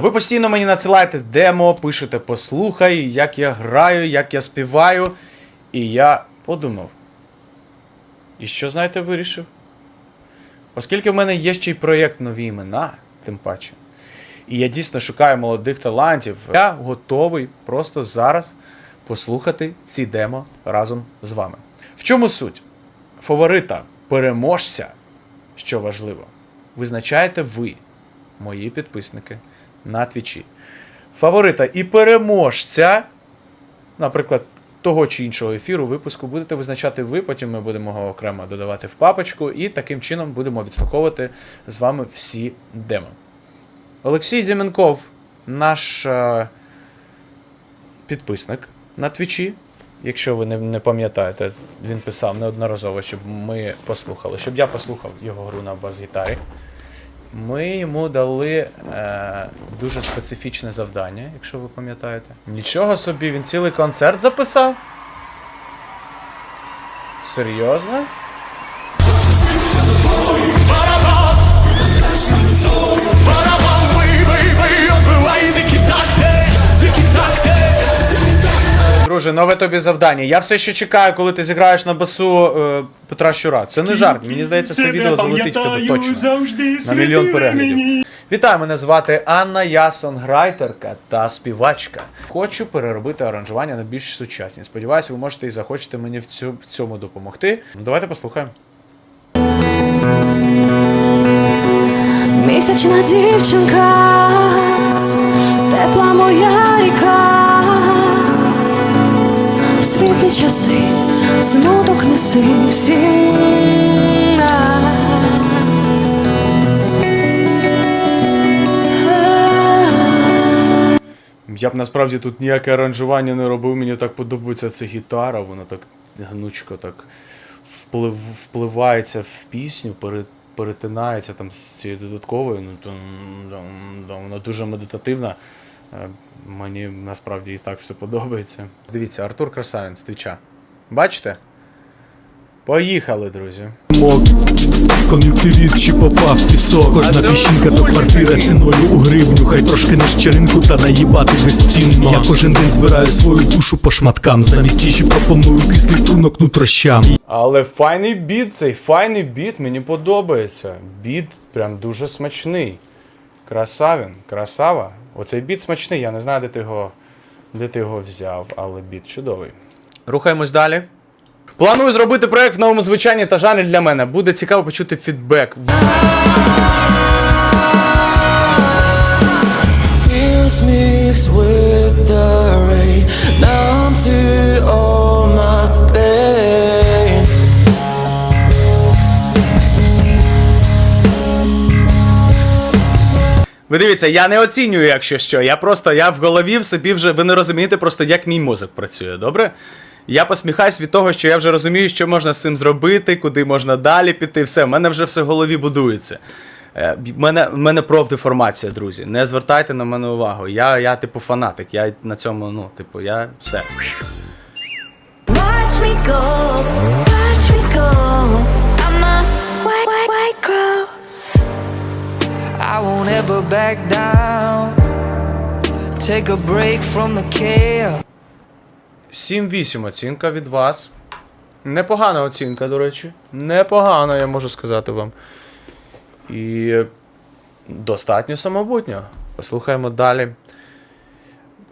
Ви постійно мені надсилаєте демо, пишете послухай, як я граю, як я співаю. І я подумав. І що, знаєте, вирішив? Оскільки в мене є ще й проєкт нові імена, тим паче. І я дійсно шукаю молодих талантів. Я готовий просто зараз послухати ці демо разом з вами. В чому суть? Фаворита, переможця, що важливо, визначаєте ви, мої підписники, на твічі. Фаворита і переможця, наприклад, того чи іншого ефіру, випуску будете визначати ви, потім ми будемо його окремо додавати в папочку, і таким чином будемо відслуховувати з вами всі демо. Олексій Діменков, наш е, підписник на твічі. Якщо ви не, не пам'ятаєте, він писав неодноразово, щоб ми послухали, щоб я послухав його гру на бас-гітарі. Ми йому дали е, дуже специфічне завдання, якщо ви пам'ятаєте. Нічого собі, він цілий концерт записав. Серйозно? Друже, нове тобі завдання. Я все ще чекаю, коли ти зіграєш на басу е, Петра Щура. Це не жарт. Мені здається, це відео залетить в тебе точно. На мільйон переглядів. Вітаю, мене звати Анна, я сонграйтерка та співачка. Хочу переробити аранжування на більш сучасні. Сподіваюся, ви можете і захочете мені в, цю, в цьому допомогти. Ну, давайте послухаємо. Місячна дівчинка, тепла моя ріка, світлі часи смуток неси всім. Я б насправді тут ніяке аранжування не робив, мені так подобається ця гітара, вона так гнучко так вплив, впливається в пісню, пере, перетинається там з цією додатковою. Ну, то, да, вона дуже медитативна. Е, Мені насправді і так все подобається. Дивіться, Артур Красавін з Твіча. Бачите? Поїхали, друзі. Кон'юктивіт чи попав пісок Кожна піщинка то квартира ціною у гривню Хай трошки не щеринку та наїбати безцінно Я кожен день збираю свою душу по шматкам Замість їжі пропоную кислий трунок нутрощам Але файний біт, цей файний біт мені подобається. Біт прям дуже смачний. Красавін, красава. Оцей біт смачний, я не знаю, де ти його, де ти його взяв, але біт чудовий. Рухаємось далі. Планую зробити проект в новому звучанні та жанрі для мене. Буде цікаво почути фідбек. Tears with the rain Now I'm all Ви дивіться, я не оцінюю, якщо що. Я просто я в голові в собі вже ви не розумієте просто, як мій мозок працює, добре? Я посміхаюсь від того, що я вже розумію, що можна з цим зробити, куди можна далі піти. Все, в мене вже все в голові будується. Е, В мене, в мене профдеформація, друзі. Не звертайте на мене увагу. Я, я типу, фанатик. Я на цьому, ну, типу, я все. Watch me go, I won't ever back down Take a break from the chaos 7-8 оцінка від вас. Непогана оцінка, до речі. Непогана, я можу сказати вам. І достатньо самобутньо. Послухаємо далі.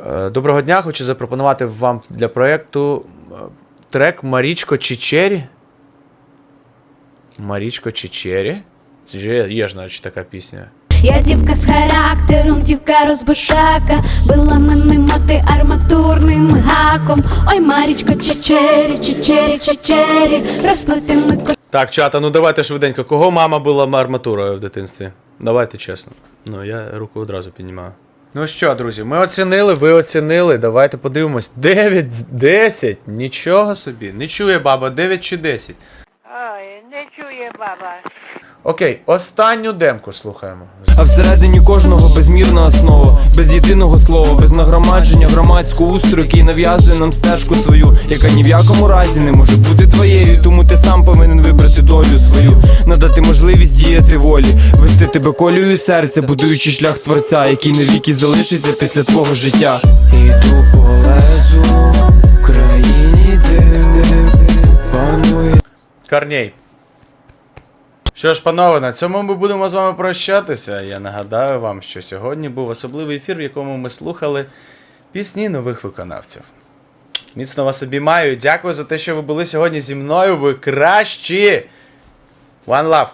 Е, Доброго дня, хочу запропонувати вам для проєкту е, трек Марічко Чичері. Марічко Чичері. Це є, ж, значить, така пісня. Я дівка з характером, дівка розбишака, била мене мати арматурним гаком. Ой, Марічко, чечері, чечері, чечері, розплетими ко. Так, чата, ну давайте швиденько. Кого мама була арматурою в дитинстві? Давайте чесно. Ну, я руку одразу піднімаю. Ну що, друзі, ми оцінили, ви оцінили. Давайте подивимось. 9, з 10. Нічого собі. Не чує баба, 9 чи 10. Ой, не чує баба. Окей, останню демку слухаємо. А всередині кожного безмірна основа, без єдиного слова, без нагромадження громадського устрою, який нав'язує нам стежку свою, яка ні в якому разі не може бути твоєю. Тому ти сам повинен вибрати долю свою, надати можливість діяти волі, вести тебе колію серця, будуючи шлях творця, який навіки залишиться після твого життя. Іду по лезу, в країні, де панує. Корней. Що ж, панове, на цьому ми будемо з вами прощатися. Я нагадаю вам, що сьогодні був особливий ефір, в якому ми слухали пісні нових виконавців. Міцно вас обіймаю. Дякую за те, що ви були сьогодні зі мною. Ви кращі! One love!